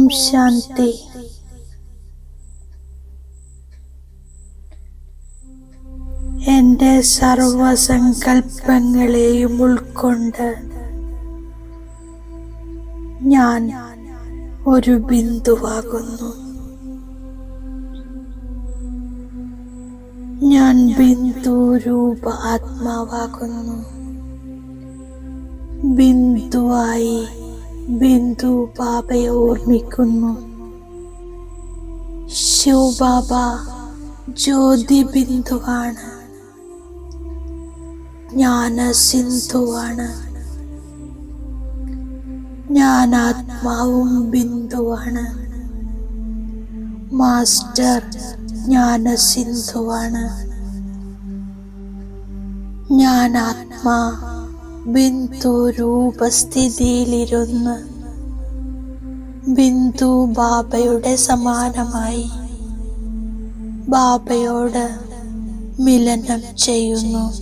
ഓം ശാന്തി. എന്റെ സർവസങ്കൽപ്പങ്ങളെയും ഉൾക്കൊണ്ട് ഞാൻ ഒരു ബിന്ദുവാകുന്നു. ഞാൻ ബിന്ദു രൂപ ആത്മാവാകുന്നു. ബിന്ദുവായി ബിന്ദു ബാബയെ ഓർമ്മിക്കുന്നു. ശിവബാബ ജ്യോതി ബിന്ദുവാണ്. ജ്ഞാന സിന്ധുവാണ് ജ്ഞാനാത്മാവും ബിന്ദുവാണ്. മാസ്റ്റർ ജ്ഞാന സിന്ധുവാണ് ഞാൻ ആത്മാ ബിന്ദു രൂപസ്ഥിതിയിലിരുന്ന് ബിന്ദു ബാബയുടെ സമാനമായി ബാബയോട് മിലനം ചെയ്യുന്നു.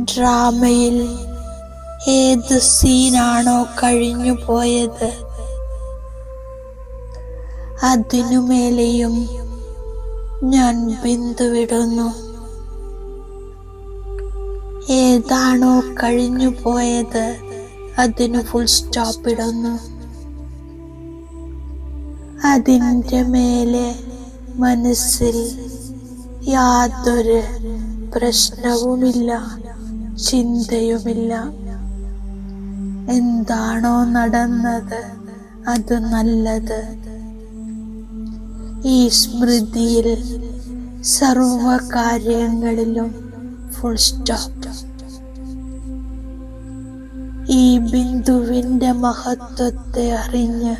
ഡ്രാമയിൽ ഏത് സീനാണോ കഴിഞ്ഞു പോയത്? അതിനുമേലെയും ഞാൻ ബിന്ദുവിടുന്നു ഏതാണോ കഴിഞ്ഞു പോയത് അതിന് ഫുൾ സ്റ്റോപ്പ് ഇടുന്നു. അതിന്റെ മേലെ മനസ്സിൽ യാതൊരു പ്രശ്നവുമില്ല ചിന്തയുമില്ല. എന്താണോ നടന്നത് അത് നല്ലത്. ഈ സ്മൃതിയിൽ സർവ കാര്യങ്ങളിലും ഫുൾ സ്റ്റോപ്പ് ഈ ബിന്ദുവിന്റെ മഹത്വത്തെ അറിഞ്ഞ്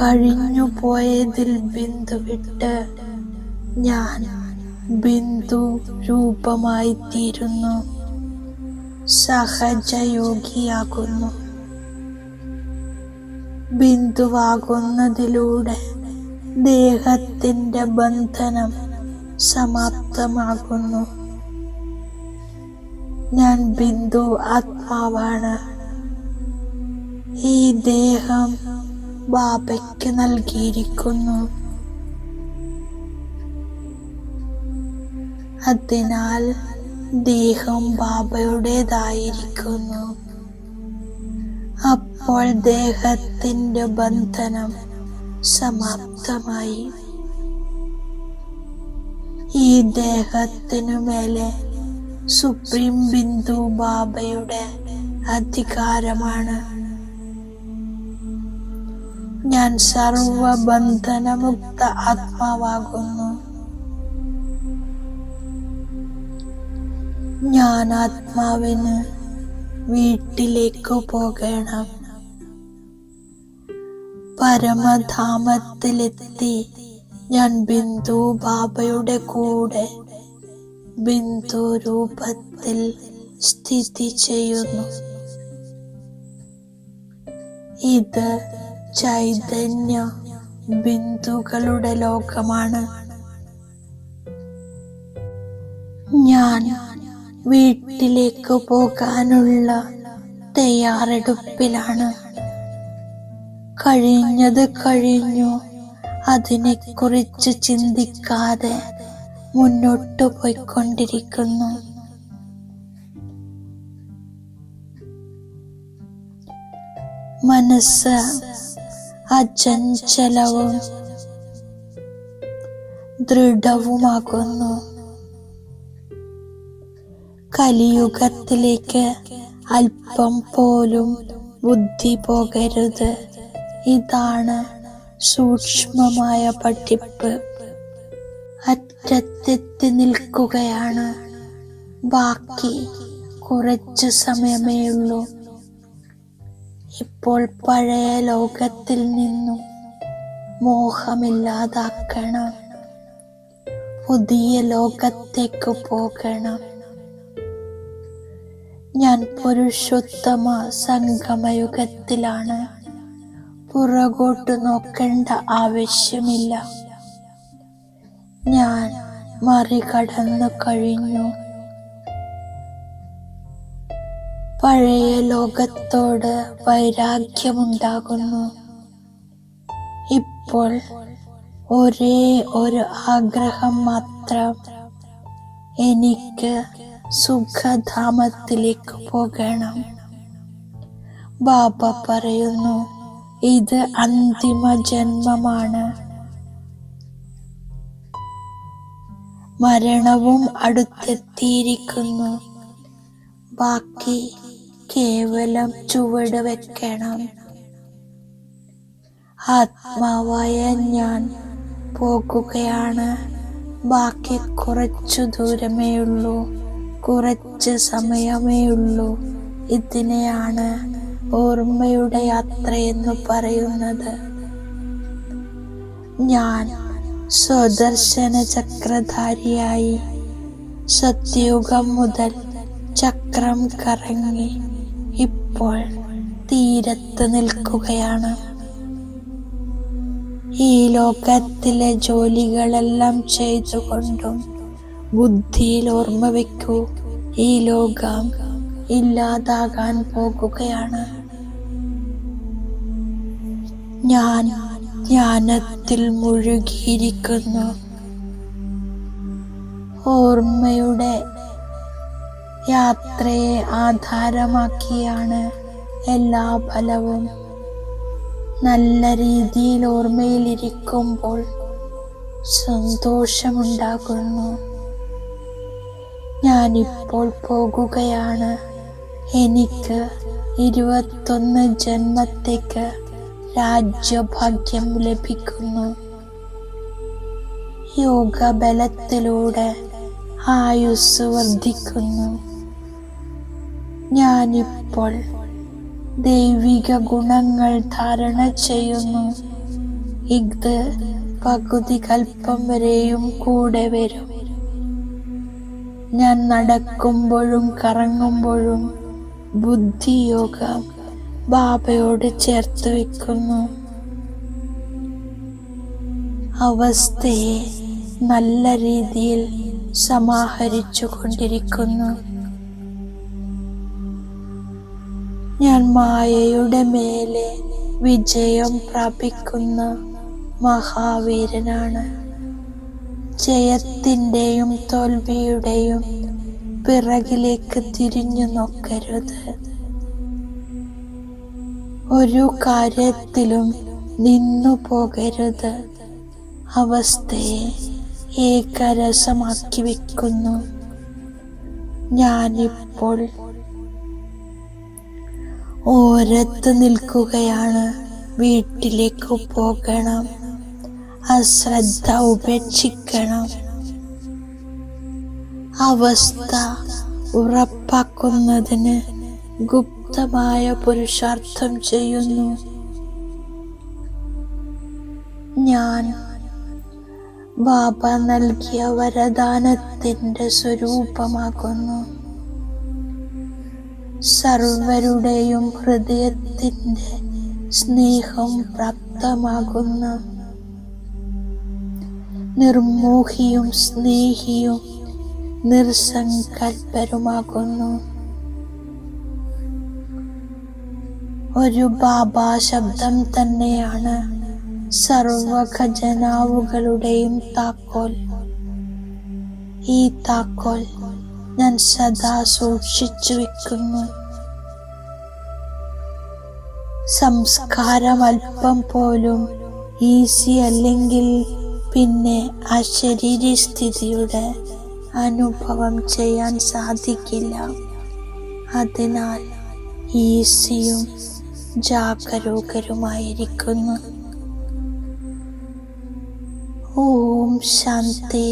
കഴിഞ്ഞു പോയതിൽ ബിന്ദു വിട്ട് ഞാൻ ബിന്ദു രൂപമായി തീരുന്നു സഹജയോഗിയാകുന്നു. ബിന്ദുവാകുന്നതിലൂടെ ദേഹത്തിന്റെ ബന്ധനം സമാപ്തമാകുന്നു. ഞാൻ ബിന്ദു ആത്മാവാണ്. ഈ ദേഹം ബാബയ്ക്ക് നൽകിയിരിക്കുന്നു. അതിനാൽ ദേഹം ബാബയുടേതായിരിക്കുന്നു. അപ്പോൾ ദേഹത്തിന്റെ ബന്ധനം സമാപ്തമായി. ഈ ദേഹത്തിനു മേലെ സുപ്രീം ബിന്ദു ബാബയുടെ അധികാരമാണ്. ഞാൻ സർവബന്ധനമുക്ത ആത്മാവാകുന്നു. ഞാൻ ആത്മാവിന് വീട്ടിലേക്ക് പോകണം. പരമധാമത്തിലെത്തി ഞാൻ ബിന്ദു ബാബയുടെ കൂടെ ബിന്ദു രൂപത്തിൽ സ്ഥിതി ചെയ്യുന്നു. ഇത് ചൈതന്യ ബിന്ദുക്കളുടെ ലോകമാണ്. ഞാൻ വീട്ടിലേക്ക് പോകാനുള്ള തയ്യാറെടുപ്പിലാണ്. കഴിഞ്ഞത് കഴിഞ്ഞു. അതിനെക്കുറിച്ച് ചിന്തിക്കാതെ മുന്നോട്ട് പോയിക്കൊണ്ടിരിക്കുന്നു. മനസ്സ് അചഞ്ചലവും ദൃഢവുമാകുന്നു. കലിയുഗത്തിലേക്ക് അല്പം പോലും ബുദ്ധി പോകരുത്. ഇതാണ് സൂക്ഷ്മമായ പഠിപ്പ്. അറ്റത്തെത്തി നിൽക്കുകയാണ്. ബാക്കി കുറച്ച് സമയമേ ഉള്ളൂ. ഇപ്പോൾ പഴയ ലോകത്തിൽ നിന്നും മോഹമില്ലാതാക്കണം. പുതിയ ലോകത്തേക്ക് പോകണം. ഞാൻ പുരുഷോത്തമ സംഗമയുഗത്തിലാണ്. പുറകോട്ട് നോക്കേണ്ട ആവശ്യമില്ല. മറികടന്നു കഴിഞ്ഞു. പഴയ ലോകത്തോട് വൈരാഗ്യമുണ്ടാകുന്നു. ഇപ്പോൾ ഒരേ ഒരു ആഗ്രഹം മാത്രം എനിക്ക് സുഖധാമത്തിലേക്ക് പോകണം. ബാബ പറയുന്നു ഇത് അന്തിമ ജന്മമാണ്. മരണവും അടുത്തെത്തിയിരിക്കുന്നു. ബാക്കി കേവലം ചുവട് വെക്കണം. ആത്മാവായ ഞാൻ പോകുകയാണ്. ബാക്കി കുറച്ചു ദൂരമേ ഉള്ളൂ. കുറച്ച് സമയമേ ഉള്ളൂ. ഇതിനെയാണ് ഓർമ്മയുടെ യാത്രയെന്ന് പറയുന്നത്. ഞാൻ സ്വദർശന ചക്രധാരിയായി സത്യയുഗം മുതൽ ചക്രം കറങ്ങി ഇപ്പോൾ തീരത്ത് നിൽക്കുകയാണ്. ഈ ലോകത്തിലെ ജോലികളെല്ലാം ചെയ്തുകൊണ്ടും ബുദ്ധിയിൽ ഓർമ്മ വെക്കൂ ഈ ലോകം ഇല്ലാതാകാൻ പോകുകയാണ്. ഞാൻ ജ്ഞാനത്തിൽ മുഴുകിയിരിക്കുന്നു. ഓർമ്മയുടെ യാത്രയെ ആധാരമാക്കിയാണ് എല്ലാ ഫലവും. നല്ല രീതിയിൽ ഓർമ്മയിലിരിക്കുമ്പോൾ സന്തോഷമുണ്ടാകുന്നു. ഞാനിപ്പോൾ പോകുകയാണ്. എനിക്ക് ഇരുപത്തൊന്ന് ജന്മത്തേക്ക് രാജ്യഭാഗ്യം ലഭിക്കുന്നു യോഗബലത്തിലൂടെ ആയുസ് വർദ്ധിക്കുന്നു. ഞാനിപ്പോൾ ദൈവിക ഗുണങ്ങൾ ധാരണ ചെയ്യുന്നു. ഇത് പകുതി കൽപ്പം വരെയും കൂടെ വരും. ഞാൻ നടക്കുമ്പോഴും കറങ്ങുമ്പോഴും ബുദ്ധിയോഗം ബാബയോട് ചേർത്ത് വെക്കുന്നു. അവസ്ഥയെ നല്ല രീതിയിൽ സമാഹരിച്ചു കൊണ്ടിരിക്കുന്നു. ഞാൻ മായയുടെ മേലെ വിജയം പ്രാപിക്കുന്ന മഹാവീരനാണ്. ജയത്തിന്റെയും തോൽവിയുടെയും പിറകിലേക്ക് തിരിഞ്ഞു നോക്കരുത്. ഒരു കാര്യത്തിലും നിന്നു പോകരുത്. അവസ്ഥയെ ഏകരസമാക്കി വെക്കുന്നു. ഞാനിപ്പോൾ ഓരത്ത് നിൽക്കുകയാണ്. വീട്ടിലേക്ക് പോകണം. അശ്രദ്ധ ഉപേക്ഷിക്കണം. അവസ്ഥ ഉറപ്പാക്കുന്നതിന് ഗുപ്തമായ പുരുഷാർത്ഥം ചെയ്യുന്നു. ഞാൻ ബാബ നൽകിയ വരദാനത്തിന്റെ സ്വരൂപമാകുന്നു. സർവരുടെയും ഹൃദയത്തിന്റെ സ്നേഹം പ്രാപ്തമാകുന്നു. നിർമോഹിയും സ്നേഹിയും നിർസങ്കൽപ്പരുമാകുന്നു. ഒരു ബാബ ശബ്ദം തന്നെയാണ്. സർവ ഖജനാവുകളുടെയും താക്കോൽ. ഈ താക്കോൽ ഞാൻ സദാ സൂക്ഷിച്ചു വെക്കുന്നു. സംസ്കാരം അല്പം പോലും ഈസി അല്ലെങ്കിൽ പിന്നെ ആ ശരീരസ്ഥിതിയുടെ അനുഭവം ചെയ്യാൻ സാധിക്കില്ല. അതിനാൽ ഈസിയും ജാഗരൂകരുമായിരിക്കുന്നു ഓം ശാന്തി.